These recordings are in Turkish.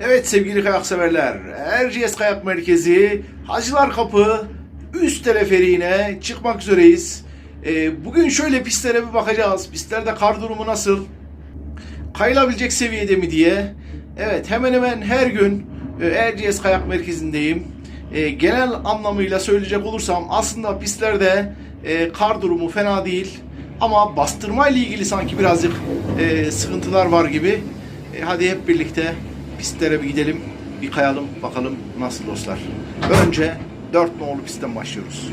Evet sevgili kayak severler, Erciyes Kayak Merkezi, Hacılar Kapı, üst teleferiğine çıkmak üzereyiz. Ee, bugün şöyle pistlere bir bakacağız. Pistlerde kar durumu nasıl? Kayılabilecek seviyede mi diye. Evet hemen hemen her gün Erciyes Kayak Merkezi'ndeyim. E, genel anlamıyla söyleyecek olursam aslında pistlerde e, kar durumu fena değil. Ama bastırma ile ilgili sanki birazcık e, sıkıntılar var gibi. E, hadi hep birlikte pistlere bir gidelim, bir kayalım bakalım nasıl dostlar. Önce 4 nolu pistten başlıyoruz.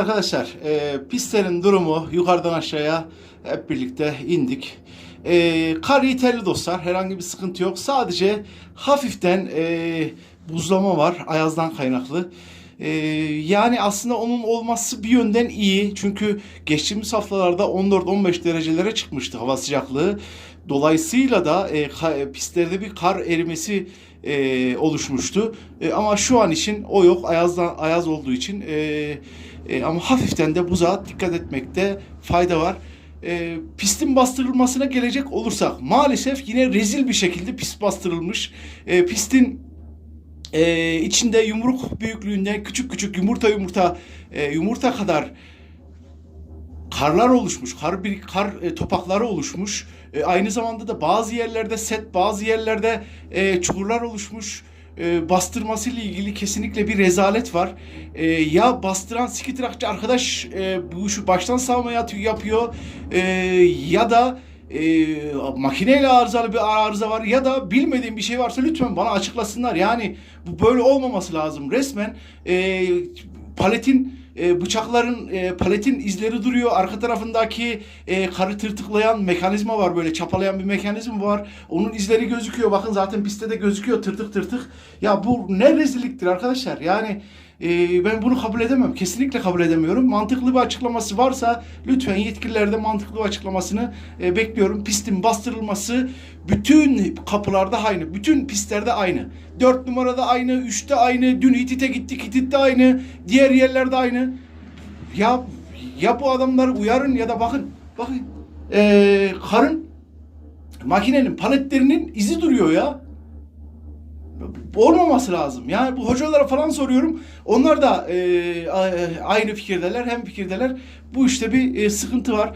Arkadaşlar, e, pistlerin durumu yukarıdan aşağıya hep birlikte indik. E, kar yeterli dostlar, herhangi bir sıkıntı yok. Sadece hafiften e, buzlama var, ayazdan kaynaklı. E, yani aslında onun olması bir yönden iyi. Çünkü geçtiğimiz haftalarda 14-15 derecelere çıkmıştı hava sıcaklığı. Dolayısıyla da e, ka- pistlerde bir kar erimesi e, oluşmuştu. E, ama şu an için o yok. Ayazdan ayaz olduğu için e, e, ama hafiften de buza dikkat etmekte fayda var. E, pistin bastırılmasına gelecek olursak maalesef yine rezil bir şekilde pist bastırılmış. E, pistin e, içinde yumruk büyüklüğünde küçük küçük yumurta yumurta e, yumurta kadar karlar oluşmuş, kar bir kar e, topakları oluşmuş. E, aynı zamanda da bazı yerlerde set, bazı yerlerde e, çukurlar oluşmuş. E, bastırması ile ilgili kesinlikle bir rezalet var. E, ya bastıran skitrakçı arkadaş e, bu işi baştan savma yat- yapıyor e, ya da e, makineyle arızalı bir arıza var ya da bilmediğim bir şey varsa lütfen bana açıklasınlar. Yani bu böyle olmaması lazım. Resmen e, paletin e, bıçakların e, paletin izleri duruyor. Arka tarafındaki e, karı tırtıklayan mekanizma var böyle çapalayan bir mekanizma var. Onun izleri gözüküyor. Bakın zaten pistte de gözüküyor tırtık tırtık. Ya bu ne rezilliktir arkadaşlar. Yani e, ben bunu kabul edemem. Kesinlikle kabul edemiyorum. Mantıklı bir açıklaması varsa lütfen yetkililerde mantıklı bir açıklamasını e, bekliyorum. Pistin bastırılması bütün kapılarda aynı. Bütün pistlerde aynı. 4 numarada aynı, 3'te aynı, dün Hitit'e gittik, Hitit'te aynı, diğer yerlerde aynı. Ya ya bu adamları uyarın ya da bakın. Bakın. Ee, karın makinenin paletlerinin izi duruyor ya. Olmaması lazım. Yani bu hocalara falan soruyorum. Onlar da e, a- aynı fikirdeler, hem fikirdeler. Bu işte bir e, sıkıntı var.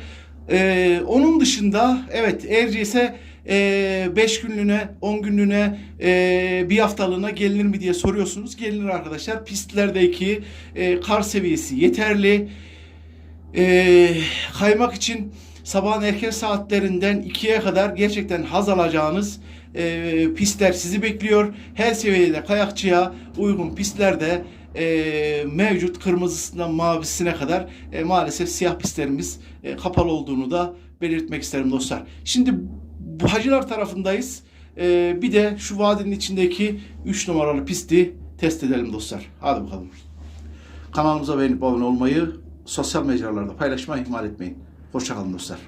E, onun dışında evet Erciyes'e 5 günlüğüne, 10 günlüğüne, e, bir haftalığına gelinir mi diye soruyorsunuz. Gelinir arkadaşlar. Pistlerdeki e, kar seviyesi yeterli. E, kaymak için sabahın erken saatlerinden 2'ye kadar gerçekten haz alacağınız e, pistler sizi bekliyor. Her seviyede kayakçıya uygun pistlerde e, mevcut kırmızısından mavisine kadar e, maalesef siyah pistlerimiz e, kapalı olduğunu da belirtmek isterim dostlar. Şimdi bu hacılar tarafındayız. E, bir de şu vadinin içindeki 3 numaralı pisti test edelim dostlar. Hadi bakalım. Kanalımıza beğenip abone olmayı, sosyal mecralarda paylaşmayı ihmal etmeyin. Hoşçakalın dostlar.